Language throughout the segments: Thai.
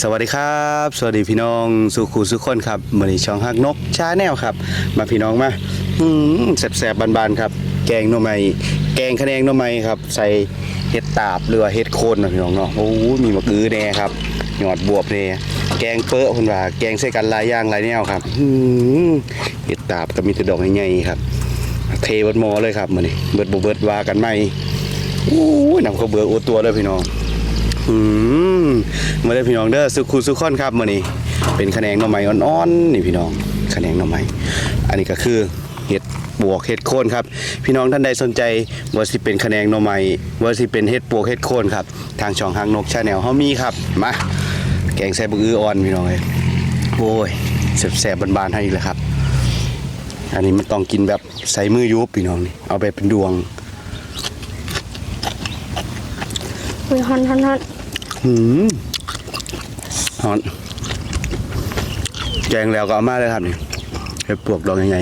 สวัสดีครับ สวัสดีพี่น้องสุขูสุขคนครับมือนี้ช่องฮักนกชาแนลครับ มาพี่น้องมาอืมแสบๆบานๆครับ แกงหน่อไม้แกงคะแนงหน่อไม้ครับ ใส่เห็ดตาบหรือว่าเห็ดโคนนะพี่น้องเนาะโอ้ยมีมะกือแน่ครับหยอดบวบแน่แกงเปอะคนว่าแกงใส่กันหลายอย่างหลายแนวครับอืมเห็ดตาบก็มีแต่ดอกใหญ่ๆครับ เทเบิดหมอเลยครับมือนี้เบิดบเบิดว่ากันไหมโอ้ยนำข้าวเบือโอตัวเลยพี่น้อง อืมมาได้พี่น้องเด้อสุขุสุขคนครับมื้อนี้เป็นคะแนนหน่อไม้อ่อนๆนี่พี่น้องคะแนนหน่อไม้อันนี้ก็คือเห็ดปวกเห็ดโคนครับ พี่น้องท่านใดสนใจว่าสิเป็นคะแนนหน่อไม้ว่าสิเป็นเห็ดปวกเห็ดโคนครับ ทางช่องหางนกชาแนลเฮามีครับมาแกงใส่บะอืออ่อนพี่น้องเอ้ยโอ้ยแซ่บๆบานๆให้อีกแล้วครับ อันนี้มันต้องกินแบบใส่มือยุบพี่น้องนี่เอาไปเป็นดวงอุ้ยฮอนฮอนฮอน หืมฮอน แกงแล้วก็เอามาเลยครับนี่เห็ดปวกดอกยังไง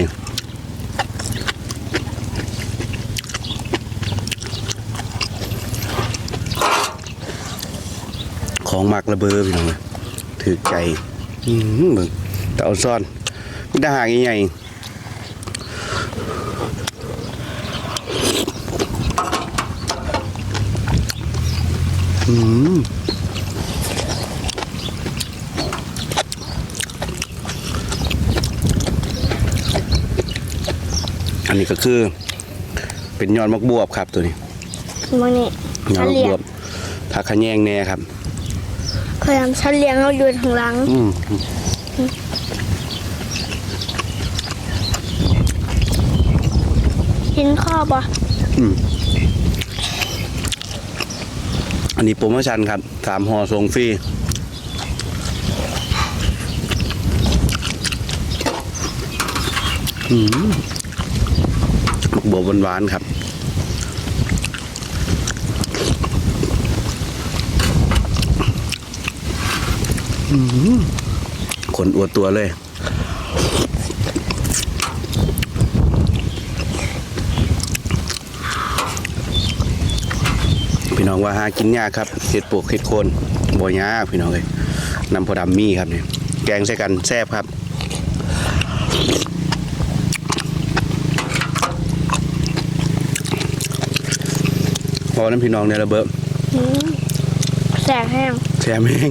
ของมักระเบือพี่น้องถือใจอืมเบิ่งแต่เอาซ่อนมีทหารยังไงอัน นี้ก็คือ เป็นยอดมักบวบครับตัวนี้มันนี่ยอฉัดนมักเลี้ยบงวบผักขะแยงแน่ครับเคยทำฉันเลี้ยงเราอยู่ทางหลังอืมกินข้าวปะอันนี้โปรโมชั่นครับสามห่อส่งฟรีอืมมัก บวบหวานๆครับขนอวดตัวเลย พี่น้องว่าหากินยากครับเห็ดปวกเห็ดโคนบ่ยากพี่น้องเลยนำพอดำมี่ครับเนี่ยแกงใส่กันแซ่บครับ พอน้ำพี่น้องเนี่ยระเบิดอืมแสบแห้งแซ่บแม่ง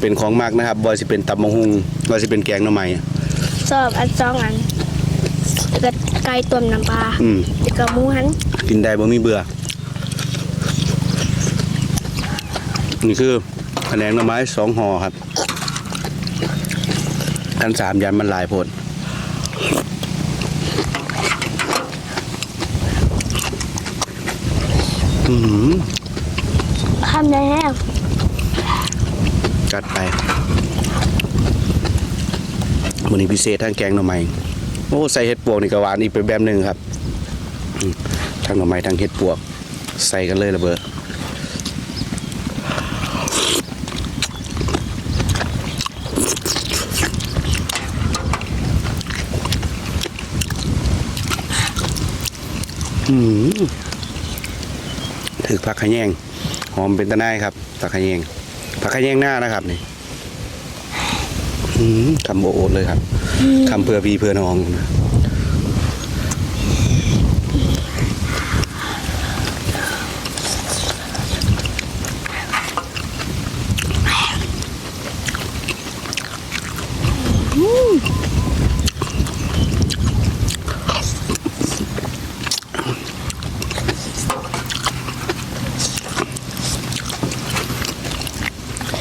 เป็นของมากนะครับบอยสิเป็นตับมะฮุงบอยสิเป็นแกงหน่อไม้ชอบอันสองอันแล้วก็ไก่ต้มน้ำปลาอืมแล้วก็หมูหันกินได้บ่มีเบื่อนี่คือคะแนนหน่อไม้สองห่อครับอันสามยันมันหลายโพด อืม ทำได้แห้งจัดไปวันนี้พิเศษทั้งแกงหน่อไม้โอ้ใส่เห็ดปวกนี่ก็หวานอีกเป็นแบบหนึ่งครับทั้งหน่อไม้ทั้งเห็ดปวก ใส่กันเลยระเบิดอืม ถือผักขะแยงหอมเป็นตะไนายครับผักขะแยงผักขะแยงหน้านะครับนี่อืมคำโอโอดเลยครับคำเพื่อพี่เพื่อน้องนะ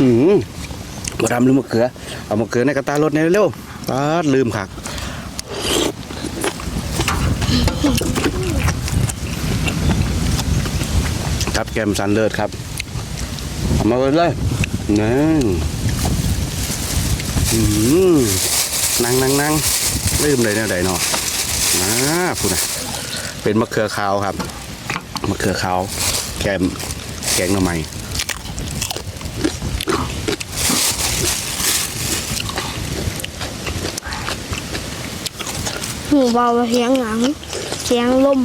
อืมบดำลืมมะเขือ เอามะเขือในกระตารถในเร็วๆปาดลืมคักครับแกมซันเลิศครับเอามาเลยเลยนั่งนั่งนั่งนั่งลืมเลยเนี่ยใดเนาะนะพูดนะเป็นมะเขือขาวครับมะเขือขาวแกมแกงหน่อไม้ หูเบาเสียงหลัง เสียงลม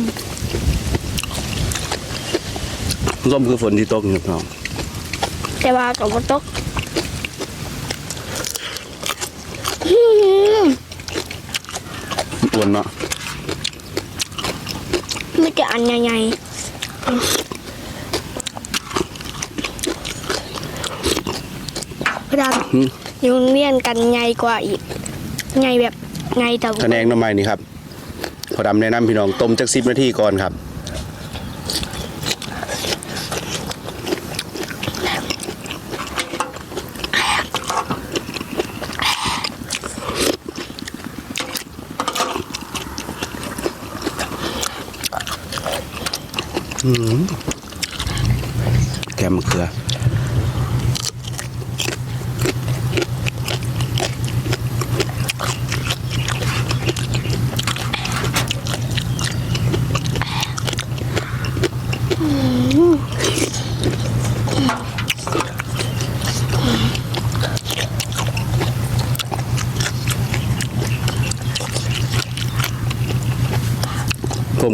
ร่มคือฝนที่ตกอยู่ครับน้องแต่ว่ากับว่าตกอื้อหืออ้วนเนาะไม่จะอันใหญ่ๆพระดำอยู่โรงเรียนกันใหญ่กว่าอีกใหญ่แบบ ใหญ่แต่คะแนนหน้ำไม้นี่ครับ พอดำแนะนำพี่น้องต้มจักสิบนาทีก่อนครับอืมแกมมะเขือ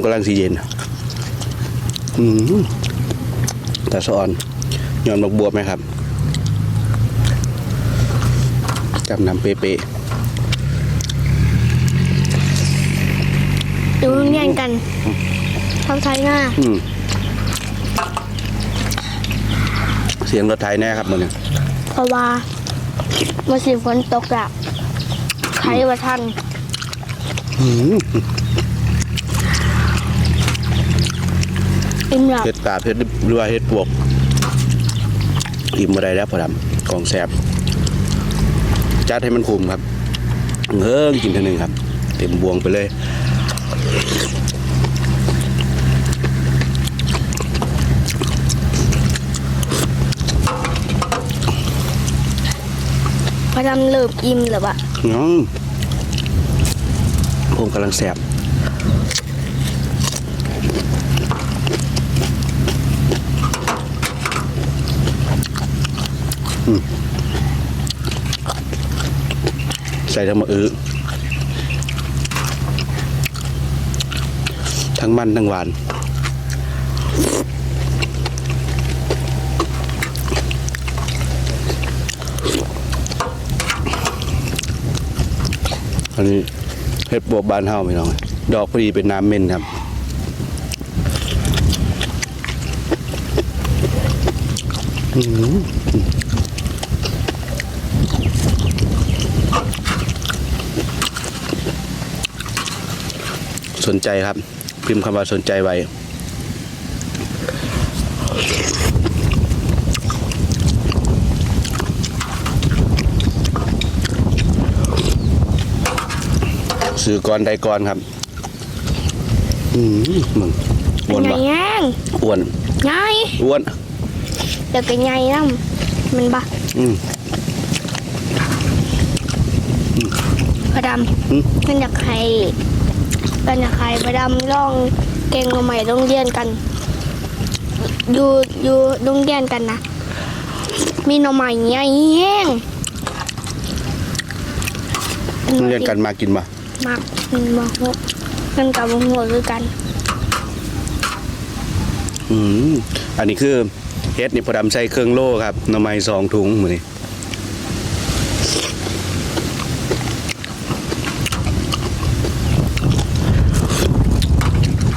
กำลังสีเย็นอืมแต่สะออนย้อนบักบวบไหมครับจำนำเป๊ะอยู่โรงเรียนกันทำไทยหน้าๆอืมเสียงรถไถแน่ครับมันเนี่ยเพราะว่าเมื่อสิฝนตกอะใครว่าท่าน อืมอิ่มหลับเฮ็ดกาบเฮ็ดหรือว่าเฮ็ดปวกอิ่มมาได้แล้วพอดำกองแซบจัดให้มันคุ้มครับเฮิงกินเท่านึงครับ เต็มบวงไปเลยพระดำเริ่มอิ่มหรือวะน้องผมกำลังแสบ ใส่ทั้งมะอื้อทั้งมันทั้งหวานอันนี้เฮ็ดบวบบานเฮาพี่น้อง ดอกพอดีเป็นน้ำเม่นครับอื้อหือส นใจครับ พิมพ์คำว่าสนใจไว้ซื้อก่อนได้ก่อนครับ อืมมึงอ้วนไงปะย่างอ้วนไงอ้วนเดี๋ยวก็ไงน้ำมันบะอืมพระดอืมำกันอยากให้ กันอยากให้พระดำลองเก่งมาใหม่โรงเรียนกัน อยู่อยู่โรงเรียนกันนะ มีหน่อไม้ใหญ่แห้งเรียนกันมากินมามักมันมาหกมันกับวงหัวคือกัน อืมอันนี้คือเฮ็ดนี่พอดำใส่เครื่องโล่ครับหน่อไม้สองถุงมือนี้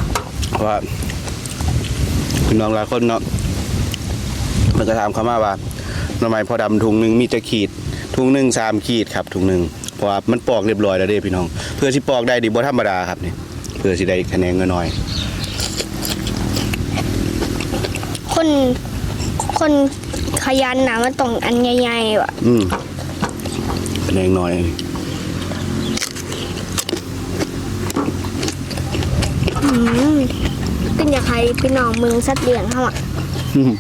เพราะ ว่าพี่น้องหลายคนเนาะมันก็ถามเขามาว่าหน่อไม้พอดำถุงหนึ่งมีจะขีดถุงหนึ่งสามขีดครับถุงหนึ่งเพราะว่ามันปอกเรียบร้อยแล้วเด้พี่น้อง เพื่อสิปอกได้ดีบ่ธรรมดาครับนี่เพื่อสิได้คะแนนน้อยคนคนขยันนะมันต้องอันใหญ่ๆว่ะๆอืมคะแนนน้อยอืม เป็นอยากให้พี่น้องเมืองสัตว์เลี้ยงเขาอะอืม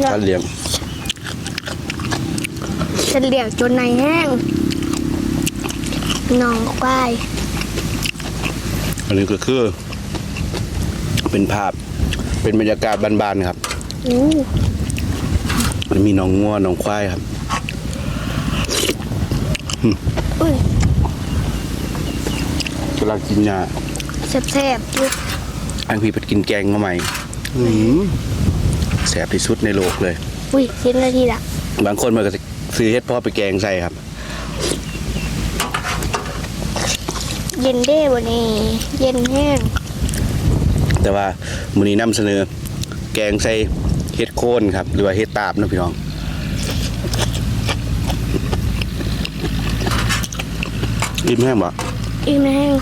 แล้วการเลี้ยงสัตว์เลี้ยงจนในแห้งน้องควายอันนี้ก็คือ เป็นภาพ เป็นบรรยากาศบ้านๆครับอู้มันมีน้องงัวน้องควายครับอุ้ยกำลังกินยา แซ่บๆอยู่อังพี่เกินแกงมาใหม่อื้อหือแซ่บที่สุดในโลกเลย อุ้ยเห็นนาทีละบางคนมันก็ซื้อเฮ็ดพ่อไปแกงใส่ครับ เย็นเด้วันนี้ เย็นแห้งแต่ว่ามื้อนี้นำเสนอ แกงใส่เฮ็ดโคนครับ หรือว่าเฮ็ดตาบนะพี่น้องอิ่มแห้งบ่อิ่มแห้ง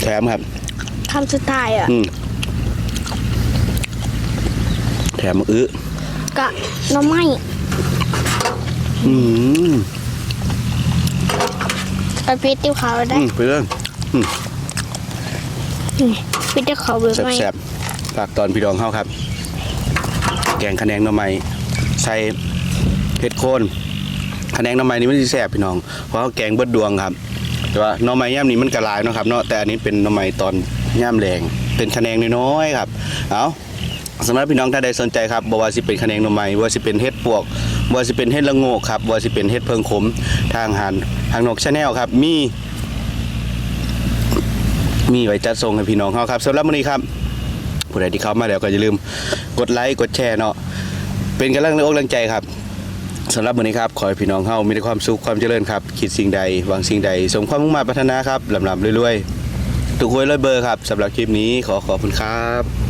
แถมครับคำสุดท้ายอะ อืมแถมอื้อกะหน้ำไม้อืมไปพิษติ้วเขาได้อืมไปเรื่องพิษติ้วเขาแบบไม่แซ่บๆฝากตอนพี่น้องเฮาครับ แกงคะแนงหน่อไม้ใส่เห็ดโคน คะแนงน่อไม้นี่มันสิแซ่บพี่น้อง เพราะเขาแกงเบิดดวงครับ แต่ว่าหน่อไม้ย่ำนี้มันกระลายนะครับเนาะแต่อันนี้เป็นน่อไม้ตอนย่ำแรงเป็นคะแนงน้อยๆครับ เอาสำหรับพี่น้องถ้าใดสนใจครับบว่าสิเป็นคะแนงหน่อไม้บ่ว่าสิเป็นเห็ดปวกว่าสิเป็นเห็ดละโงกครับว่าสิเป็นเห็ดเพิงขมทางหันทางนกชาแนลครับ มี มีไว้จัดส่งให้พี่น้องเขาครับสำหรับวันนี้ครับผู้ใดที่เข้ามาแล้วก็อย่าลืมกดไลค์กดแชร์เนาะเป็นกำลังแรงอกแรงใจครับ สำหรับวันนี้ครับขอให้พี่น้องเฮามีแต่ความสุขความเจริญครับ คิดสิ่งใดหวังสิ่งใด สมความมุ่งมั่นปรารถนาครับลำลำรวยๆ ทุกคนรวยเบอร์ครับสำหรับคลิปนี้ขอขอบคุณครับ